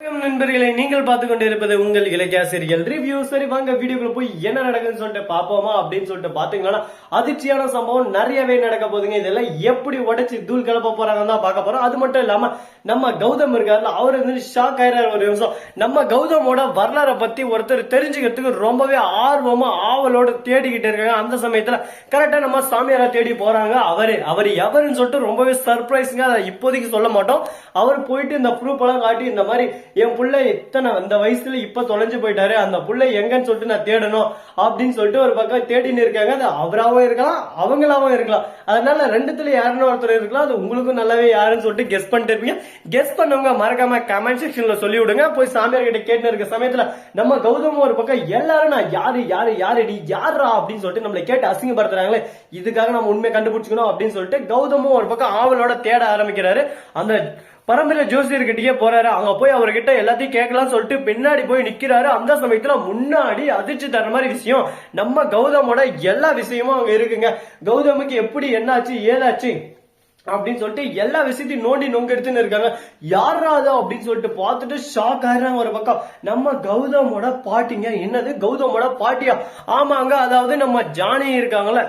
நண்பர்களை நண்பர்களே நீங்கள் பார்த்து கொண்டிருப்பது உங்கள் இலக்கியாசிரியல் ரிவ்யூ சரி வாங்க வீடியோக்குள்ள போய் என்ன நடக்குதுன்னு சொல்லிட்டு பாப்போமா அப்படின்னு சொல்லிட்டு பாத்தீங்கன்னா அதிர்ச்சியான சம்பவம் நிறையவே நடக்க போகுதுங்க. இதெல்லாம் எப்படி உடைச்சு தூள் கிளப்ப போறாங்கன்னு தான் பார்க்க போறோம். அது மட்டும் இல்லாம நம்ம கௌதம் இருக்காருல அவர் வந்து ஷாக் ஆயிறாரு ஒரு நிமிஷம். நம்ம கௌதமோட வரலாறை பத்தி ஒருத்தர் தெரிஞ்சுக்கிறதுக்கு ரொம்பவே ஆர்வமா ஆவலோட தேடிக்கிட்டு இருக்காங்க. அந்த சமயத்துல கரெக்டா நம்ம சாமியாரா தேடி போறாங்க. அவரு அவர் எவருன்னு சொல்லிட்டு ரொம்பவே சர்ப்ரைஸிங்க அதை இப்போதைக்கு சொல்ல மாட்டோம். அவர் போயிட்டு இந்த ப்ரூஃப் எல்லாம் காட்டி இந்த மாதிரி என் புள்ள இத்தனை அந்த வயசுல இப்ப தொலைஞ்சு போயிட்டாரு அந்த புள்ள எங்கன்னு சொல்லிட்டு நான் தேடணும் அப்படின்னு சொல்லிட்டு ஒரு பக்கம் தேடின்னு இருக்காங்க. அது அவராகவும் இருக்கலாம் அவங்களாவும் இருக்கலாம். அதனால ரெண்டுத்துல யாருன்னு ஒருத்தர் இருக்கலாம். அது உங்களுக்கும் நல்லாவே யாருன்னு சொல்லிட்டு கெஸ் பண்ணிட்டு இருப்பீங்க. கெஸ் பண்ணவங்க மறக்காம கமெண்ட் செக்ஷன்ல சொல்லி விடுங்க. போய் சாமியார் கிட்ட கேட்டு இருக்க சமயத்துல நம்ம கௌதம் ஒரு பக்கம் எல்லாரும் நான் யாரு யாரு யாரு நீ யாரா அப்படின்னு சொல்லிட்டு நம்மளை கேட்டு அசிங்கப்படுத்துறாங்களே இதுக்காக நம்ம உண்மையை கண்டுபிடிச்சிக்கணும் அப்படின்னு சொல்லிட்டு கௌதமும் ஒரு பக்கம் ஆவலோட தேட ஆரம்பிக்கிறாரு. அந்த பரம்பரை ஜோசியர்கிட்டயே போறாரு. அங்க போய் அவர்கிட்ட எல்லாத்தையும் கேட்கலாம் சொல்லிட்டு பின்னாடி போய் நிக்கிறாரு. அந்த சமயத்துல முன்னாடி அதிர்ச்சி தர மாதிரி விஷயம். நம்ம கௌதமோட எல்லா விஷயமும் அங்க இருக்குங்க. கௌதமுக்கு எப்படி என்னாச்சு ஏதாச்சு அப்படின்னு சொல்லிட்டு எல்லா விஷயத்தையும் நோண்டி நோங்க எடுத்துன்னு இருக்காங்க. யாராவது அப்படின்னு சொல்லிட்டு பார்த்துட்டு ஷாக் ஆயிடுறாங்க ஒரு பக்கம். நம்ம கௌதமோட பாட்டிங்க. என்னது? கௌதமோட பாட்டியா? ஆமாங்க அதாவது நம்ம ஜானி இருக்காங்களே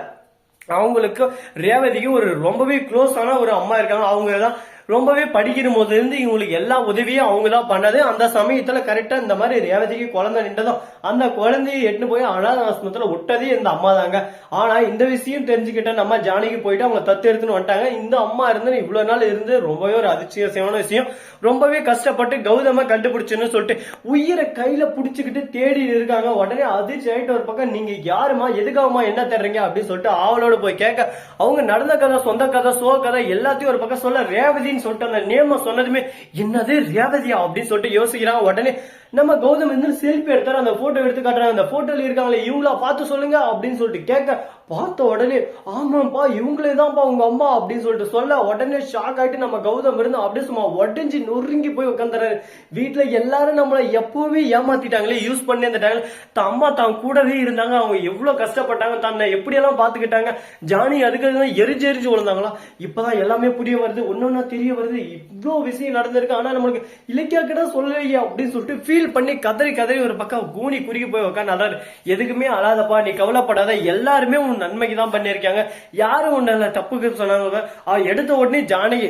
அவங்களுக்கு ரேவதிக்கு ஒரு ரொம்பவே க்ளோஸ் ஆன ஒரு அம்மா இருக்காங்க. அவங்க தான் ரொம்பவே படிக்கிற போது இருந்து இவங்களுக்கு எல்லா உதவியும் அவங்க தான் பண்ணது. அந்த சமயத்துல கரெக்டா இந்த மாதிரி ரேவதிக்கு குழந்தை நின்றதும் அந்த குழந்தையை எட்டு போய் அனாத ஆசிரமத்துல விட்டதே இந்த அம்மா தாங்க. ஆனா இந்த விஷயம் தெரிஞ்சுக்கிட்ட நம்ம ஜானகி போயிட்டு அவங்க தத்து எடுத்துன்னு வந்துட்டாங்க. இந்த அம்மா இருந்து இவ்வளவு நாள் இருந்து ரொம்பவே ஒரு அதிர்ச்சியமான விஷயம். ரொம்பவே கஷ்டப்பட்டு கௌதம கண்டுபிடிச்சுன்னு சொல்லிட்டு உயிரை கையில புடிச்சுக்கிட்டு தேடி இருக்காங்க. உடனே அதிர்ச்சி ஆயிட்டு ஒரு பக்கம் நீங்க யாருமா எதுக்காகமா என்ன தர்றீங்க அப்படின்னு சொல்லிட்டு ஆவலோட போய் கேட்க அவங்க நடந்த கதை சொந்த கதை சோ கதை எல்லாத்தையும் ஒரு பக்கம் சொல்ல ரேவதின்னு சொல்லிட்டு அந்த நேம சொன்னதுமே என்னது ரேவதியா அப்படின்னு சொல்லிட்டு யோசிக்கிறான். உடனே நம்ம கௌதம் இருந்து செல்ஃபி எடுத்தாரு அந்த போட்டோ எடுத்து காட்டுறாங்க அந்த போட்டோல இருக்காங்களே இவங்களா பார்த்து சொல்லுங்க அப்படின்னு சொல்லிட்டு கேட்க பார்த்த உடனே ஆமாப்பா இவங்களே தான்ப்பா உங்க அம்மா அப்படின்னு சொல்லிட்டு சொல்ல உடனே ஷாக் ஆயிட்டு நம்ம கௌதம் இருந்து அப்படியே சும்மா உடஞ்சி நொறுங்கி போய் உட்காந்துறாரு வீட்டுல எல்லாரும் நம்மள எப்பவுமே ஏமாத்திட்டாங்களே யூஸ் பண்ணி அந்த டைம்ல தான் அம்மா தான் கூடவே இருந்தாங்க அவங்க எவ்வளவு கஷ்டப்பட்டாங்க தன்னை எப்படியெல்லாம் பாத்துக்கிட்டாங்க ஜானி அதுக்கு எரிஞ்சு எரிஞ்சு விழுந்தாங்களா இப்பதான் எல்லாமே புரிய வருது ஒன்னொன்னா தெரிய வருது. இவ்வளோ விஷயம் நடந்திருக்கு. ஆனா நம்மளுக்கு இலக்கியா கிட்ட சொல்லலையே அப்படின்னு சொல்லிட்டு ஃபீல் பண்ணி கதறி கதறி ஒரு பக்கம் கூனி குறுகி போய் உட்காந்து அழாரு எதுக்குமே அழாதப்பா நீ கவலைப்படாத. எல்லாருமே உன் நன்மைக்கு தான் பண்ணியிருக்காங்க. யாரும் உன்ன தப்புக்கு சொன்னாங்க எடுத்த உடனே ஜானகி.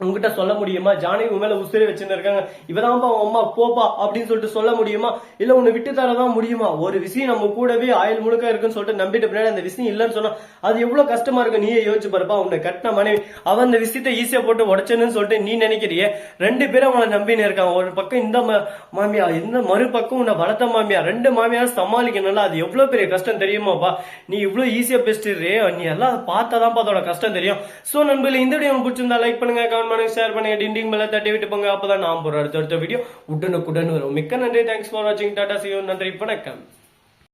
உங்ககிட்ட சொல்ல முடியுமா? ஜானகி உன் மேல உசிரி வச்சுன்னு இருக்காங்க. இவதான்ப்பா உன் அம்மா போப்பா அப்படின்னு சொல்லிட்டு சொல்ல முடியுமா? இல்ல உன்னை விட்டு தரதான் முடியுமா? ஒரு விஷயம் நம்ம கூடவே ஆயுள் முழுக்க இருக்குன்னு சொல்லிட்டு நம்பிட்டு பின்னாடி அந்த விஷயம் இல்லைன்னு சொன்னா அது எவ்வளவு கஷ்டமா இருக்கு நீயே யோசிச்சு பாருப்பா. உன்னை கட்டின மனைவி அவன் அந்த விஷயத்தை ஈஸியா போட்டு உடச்சேன்னு சொல்லிட்டு நீ நினைக்கிறியே? ரெண்டு பேரும் அவனை நம்பின்னு இருக்கான் ஒரு பக்கம் இந்த ம- மாமியா இந்த மறுபக்கம் உன்னை வளர்த்த மாமியா ரெண்டு மாமியார் சமாளிக்கணும்ல. அது எவ்வளவு பெரிய கஷ்டம் தெரியுமாப்பா? நீ இவ்வளவு ஈஸியா பேசிட்டு நீ எல்லாம் பார்த்தாதான் அதோட கஷ்டம் தெரியும். சோ நண்பர்களே இந்த வீடியோ பிடிச்சிருந்தா லைக் பண்ணுங்க கமெண்ட் பண்ணுங்க ஷேர் பண்ணுங்க டிண்டிங் மேல தட்டி விட்டு போங்க. அப்பதான் நான் போற அடுத்த அடுத்த வீடியோ உடனுக்குடன் வரும். மிக்க நன்றி. தேங்க்ஸ் ஃபார் வாட்சிங் டாடா சியோ நன்றி. வணக்கம்.